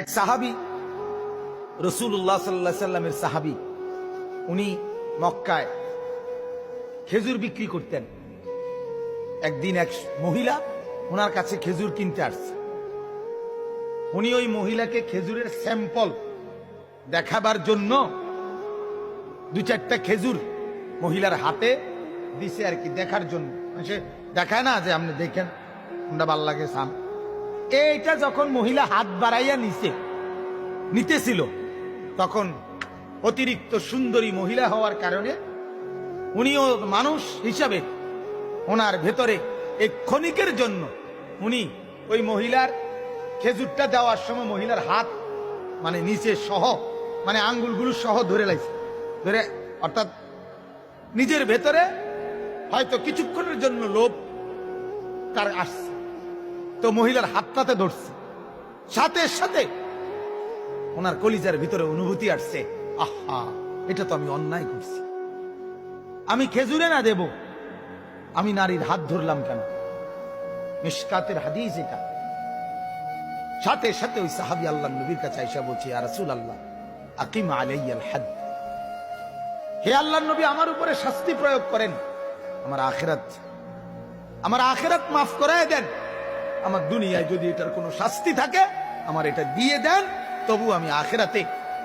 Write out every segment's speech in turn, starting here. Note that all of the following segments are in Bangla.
এক সাহাবি রসুল্লাহ সাল্লাহ সাল্লামের সাহাবি, উনি মক্কায় খেজুর বিক্রি করতেন। একদিন এক মহিলা ওনার কাছে খেজুর কিনতে আসছে। উনি ওই মহিলাকে খেজুরের স্যাম্পল দেখাবার জন্য দু চারটা খেজুর মহিলার হাতে দিছে আর কি দেখার জন্য। সে দেখায় না যে আপনি দেখেন আমরা ভালো লাগে সাম এইটা যখন মহিলা হাত বাড়াইয়া নিছে, নিতেছিল, তখন অতিরিক্ত সুন্দরী মহিলা হওয়ার কারণে উনিও মানুষ হিসাবে ওনার ভেতরে এই ক্ষণিকের জন্য উনি ওই মহিলার খেজুরটা দেওয়ার সময় মহিলার হাত মানে নিচে সহ মানে আঙ্গুলগুলো সহ ধরে লাইছে। ধরে, অর্থাৎ নিজের ভেতরে হয়তো কিছুক্ষণের জন্য লোভ তার আসছে। তো মহিলার হাতটাতে ধরছে। সাথে সাথে ওনার কলিজার ভিতরে অনুভূতি আসছে। আহা, এটা তো আমি অন্যায় করছি। আমি খেজুরে না দেব। আমি নারীর হাত ধরলাম কেন? মিসকাতের হাদিস এটা। সাথে সাথে ওই সাহাবি আল্লাহ নবীর কাছে আইসা বলছি আর রাসূল আল্লাহ আকিম আলাইয়াল হাদ হে আল্লাহ নবী, আমার উপরে শাস্তি প্রয়োগ করেন। আমার আখেরাত আমার আখেরাত মাফ করায় দেন। আমার দুনিয়ায় যদি এটার কোনো শাস্তি থাকে, আমার এটা দিয়ে দেন, তবু আমি আখেরাতে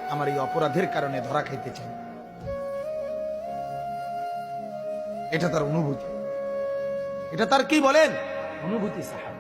আমার এই অপরাধের কারণে ধরা খাইতে চাই। এটা তার অনুভূতি। এটা তার কি বলেন? অনুভূতি সাহাব।